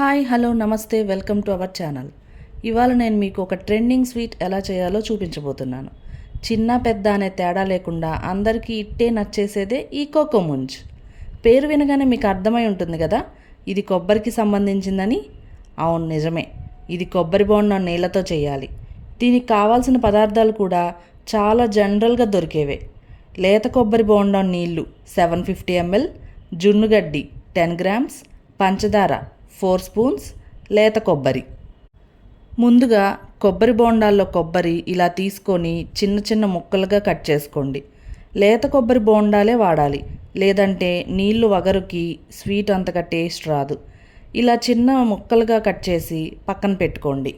Hi hello నమస్తే welcome to our channel. ఇవాళ నేను మీకు ఒక ట్రెండింగ్ స్వీట్ ఎలా చేయాలో చూపించబోతున్నాను. చిన్న పెద్ద అనే తేడా లేకుండా అందరికీ ఇట్టే నచ్చేసేదే ఈ కోకోముంజ్ పేరు వినగానే మీకు అర్థమై ఉంటుంది కదా ఇది కొబ్బరికి సంబంధించిందని? అవును నిజమే. ఇది కొబ్బరి బోండం నీళ్ళతో చేయాలి. దీనికి కావాల్సిన పదార్థాలు కూడా చాలా జనరల్గా దొరికేవే. లేత కొబ్బరి బోండం నీళ్ళు సెవెన్ ఫిఫ్టీ ఎంఎల్ జున్నుగడ్డి టెన్ గ్రామ్స్ పంచదార ఫోర్ స్పూన్స్ లేత కొబ్బరి. ముందుగా కొబ్బరి బోండాల్లో కొబ్బరి ఇలా తీసుకొని చిన్న చిన్న ముక్కలుగా కట్ చేసుకోండి. లేత కొబ్బరి బోండాలే వాడాలి. లేదంటే నీళ్ళు వగరుకి స్వీట్ అంతగా టేస్ట్ రాదు. ఇలా చిన్న ముక్కలుగా కట్ చేసి పక్కన పెట్టుకోండి.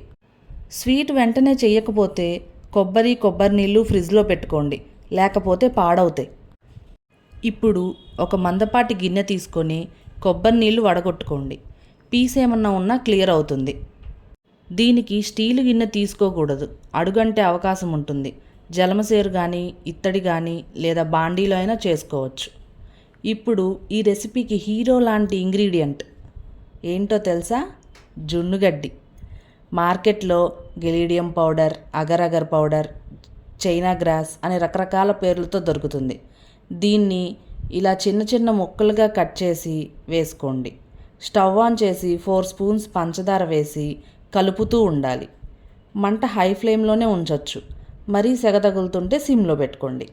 స్వీట్ వెంటనే చేయకపోతే కొబ్బరి కొబ్బరి నీళ్ళు ఫ్రిడ్జ్లో పెట్టుకోండి. లేకపోతే పాడవుతాయి. ఇప్పుడు ఒక మందపాటి గిన్నె తీసుకొని కొబ్బరి నీళ్ళు వడగొట్టుకోండి. పీస్ ఏమన్నా ఉన్నా క్లియర్ అవుతుంది. దీనికి స్టీల్ గిన్నె తీసుకోకూడదు. అడుగంటే అవకాశం ఉంటుంది. జలమసేరు కానీ ఇత్తడి కానీ లేదా బాండీలో అయినా చేసుకోవచ్చు. ఇప్పుడు ఈ రెసిపీకి హీరో లాంటి ఇంగ్రీడియంట్ ఏంటో తెలుసా? జున్నుగడ్డి. మార్కెట్లో gelidium powder agar agar powder China grass అనే రకరకాల పేర్లతో దొరుకుతుంది. దీన్ని ఇలా చిన్న చిన్న ముక్కలుగా కట్ చేసి వేసుకోండి. స్టవ్ ఆన్ చేసి ఫోర్ స్పూన్స్ పంచదార వేసి కలుపుతూ ఉండాలి. మంట హై ఫ్లేమ్లోనే ఉంచవచ్చు మరీ సెగ తగులుతుంటే సిమ్లో పెట్టుకోండి.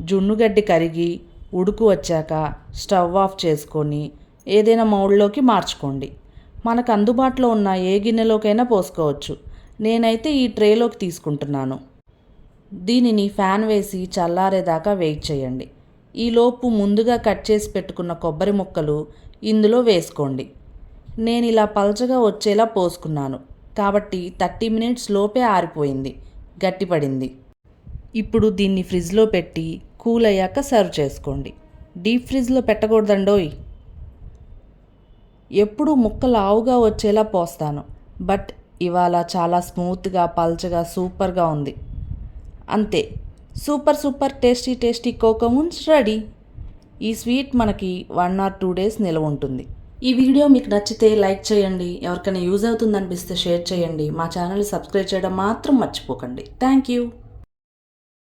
జున్నుగడ్డి కరిగి ఉడుకు వచ్చాక స్టవ్ ఆఫ్ చేసుకొని ఏదైనా మౌల్డ్లోకి మార్చుకోండి. మనకు అందుబాటులో ఉన్న ఏ గిన్నెలోకైనా పోసుకోవచ్చు. నేనైతే ఈ ట్రేలోకి తీసుకుంటున్నాను. దీనిని ఫ్యాన్ వేసి చల్లారేదాకా వెయిట్ చేయండి. ఈలోపు ముందుగా కట్ చేసి పెట్టుకున్న కొబ్బరి ముక్కలు ఇందులో వేసుకోండి. నేను ఇలా పల్చగా వచ్చేలా పోసుకున్నాను. కాబట్టి థర్టీ మినిట్స్ లోపే ఆరిపోయింది. గట్టిపడింది. ఇప్పుడు దీన్ని ఫ్రిడ్జ్లో పెట్టి కూల్ అయ్యాక సర్వ్ చేసుకోండి. డీప్ ఫ్రిడ్జ్లో పెట్టకూడదండోయ్. ఎప్పుడు ముక్క లావుగా వచ్చేలా పోస్తాను. బట్ ఇవాళ చాలా స్మూత్గా పల్చగా సూపర్గా ఉంది. అంతే. సూపర్ సూపర్ టేస్టీ టేస్టీ కోకోమున్స్ రెడీ. ఈ స్వీట్ మనకి వన్ ఆర్ టూ డేస్ నిలవ ఉంటుంది. ఈ వీడియో మీకు నచ్చితే లైక్ చేయండి. ఎవరికైనా యూజ్ అవుతుందనిపిస్తే షేర్ చేయండి. మా ఛానల్ సబ్స్క్రైబ్ చేయడం మాత్రం మర్చిపోకండి. Thank you.